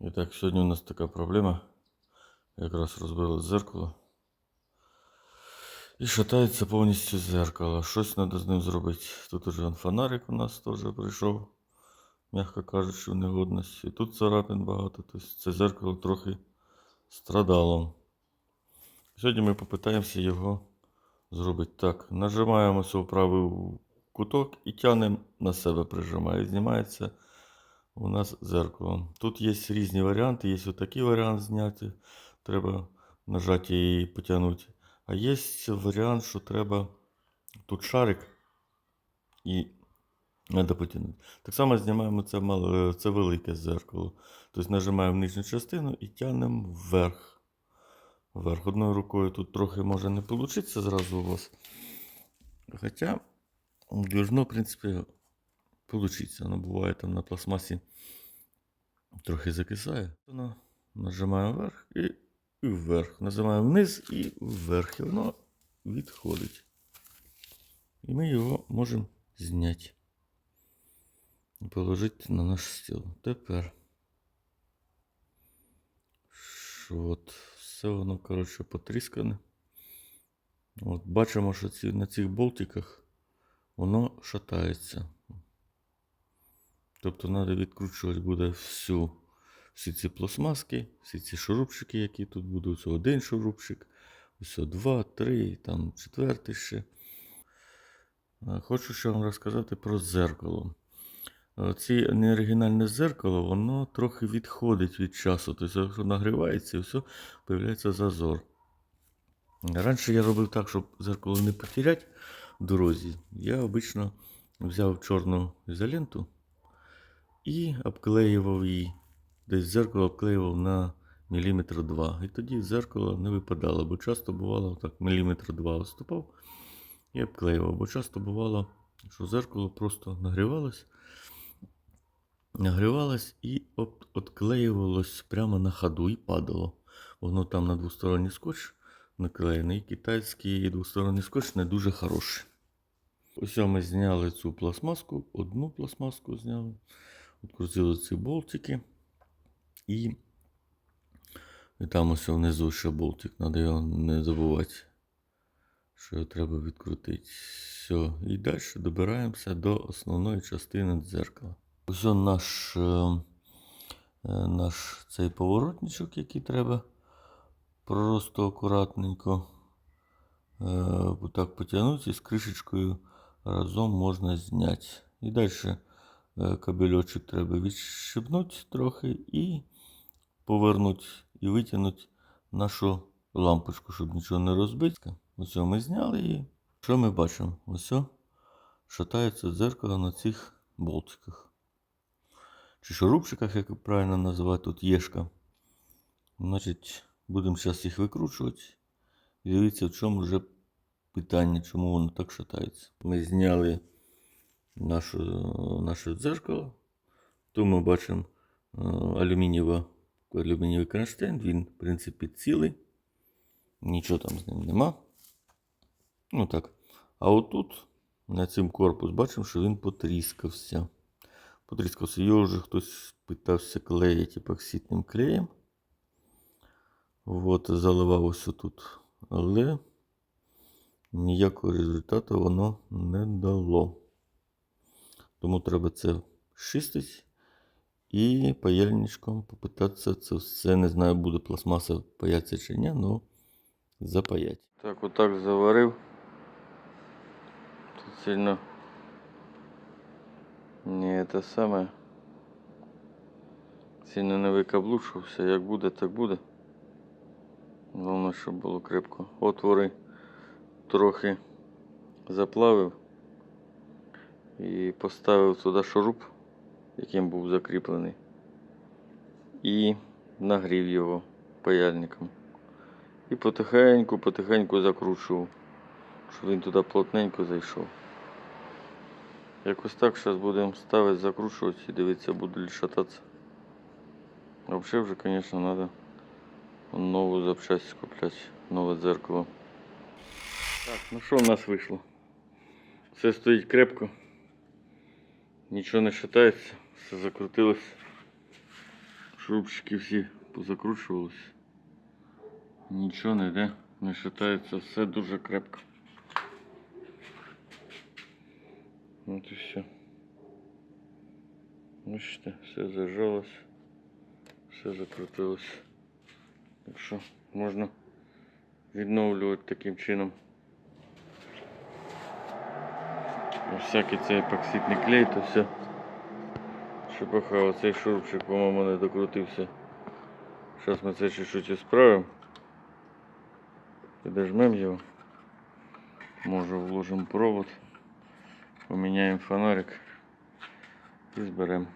І так, сьогодні у нас така проблема. Якраз розбили зеркало. І шатається повністю зеркало. Щось треба з ним зробити. Тут уже он фонарик у нас теж прийшов, м'яко кажучи, в негодність. І тут царапин багато. Тобто це зеркало трохи страдало. Сьогодні ми попитаємося його зробити так. Нажимаємо в правий куток і тягнемо на себе, прижимає. І знімається у нас зеркало. Тут є різні варіанти. Є отакий варіант зняти. Треба нажати і потягнути. А є варіант, що треба тут шарик і треба потягнути. Так само знімаємо це, мале, це велике зеркало. Тобто нажимаємо нижню частину і тягнемо вверх. Вверх. Одною рукою тут трохи може не вийти зразу у вас. Хоча в принципі, получиться. Воно буває там на пластмасі трохи закисає. Воно нажимаємо вверх і, і вверх. Нажимаємо вниз і вверх. І воно відходить. І ми його можемо зняти. І положити на наш стіл. Тепер. От все воно, коротше, потріскане. От бачимо, що ці, на цих болтиках воно шатається. Тобто треба відкручувати буде всю, всі ці пластмаски, всі ці шурупчики, які тут будуть. Ось один шурупчик, ось два, три, там четвертий ще. Е, Хочу ще вам розказати про зеркало. Це неоригінальне зеркало, воно трохи відходить від часу. Тобто, якщо нагрівається, і все, з'являється зазор. Раніше я робив так, щоб зеркало не потеряти в дорозі. Я обично взяв чорну ізоленту і обклеював її. Десь зеркало обклеював на міліметр два. І тоді зеркало не випадало, бо часто бувало так, міліметр два виступав і обклеював. Бо часто бувало, що зеркало просто нагрівалось, нагрівалось і от, отклеювалось прямо на ходу і падало. Воно там на двосторонній скотч наклеєний. Китайський двосторонній скотч не дуже хороший. Ось ми зняли цю пластмаску, одну пластмаску зняли, відкрутили ці болтики. І, і там ось внизу ще болтик, треба його не забувати, що його треба відкрутити. Все, і далі добираємося до основної частини дзеркала. Ось наш, е, е, наш цей поворотничок, який треба просто акуратненько е, так потягнути і з кришечкою разом можна зняти. І далі кабельочок треба відщипнути трохи і повернути і витягнути нашу лампочку, щоб нічого не розбити. Ось ми зняли її. Що ми бачимо? Ось шатається дзеркало на цих болтиках. Чи шурупчиках, як правильно називати, тут єшка. Значить, будемо зараз їх викручувати. І дивіться, в чому вже питання, чому воно так шатається. Ми зняли нашу, наше дзеркало. Тут ми бачимо е, алюмінієва, алюмінієвий кронштейн. Він, в принципі, цілий. Нічого там з ним нема. Ну так. А отут, на цим корпус, бачимо, що він потріскався. Потріскався. Його вже хтось питався клеїти епоксидним клеєм. От, заливав ось тут. Але ніякого результату воно не дало. Тому треба це чистити і паяльничком попитатися це все. Не знаю, буде пластмаса паятися чи ні, але запаять. Так, отак заварив. Тут сильно не те саме. Сильно не викаблучився. Як буде, так буде. Головне, щоб було крепко. Отвори трохи заплавив і поставив туди шуруп, яким був закріплений, і нагрів його паяльником. І потихеньку, потихеньку закручував, щоб він туди плотненько зайшов. Якось так зараз будемо ставити, закручувати і дивитися, буде ли шататися. Взагалі вже, звісно, треба нову запчасть купляти, нове дзеркало. Так, ну що в нас вийшло? Все стоїть крепко. Нічого не шатається, все закрутилось. Шурупчики всі позакручувались. Нічого не йде, не шатається, все дуже крепко. От і все. Бачите, все зажалось, все закрутилось. Так що можна відновлювати таким чином. Ось Всякий цей епоксидний клей, то все. Шипаха, оцей шурупчик, по-моєму, не докрутився. Зараз ми це чуть-чуть справимо. Підожмемо його. Може вложимо провод. Поміняємо фонарик і зберемо.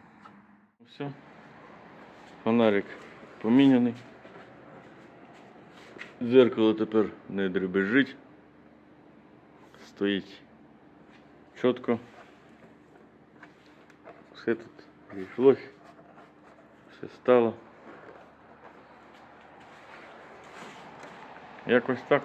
Все. Фонарик поміняний. Дзеркало тепер не дребезжить. Стоїть чітко. Все тут зійшлось. Все стало. Якось так.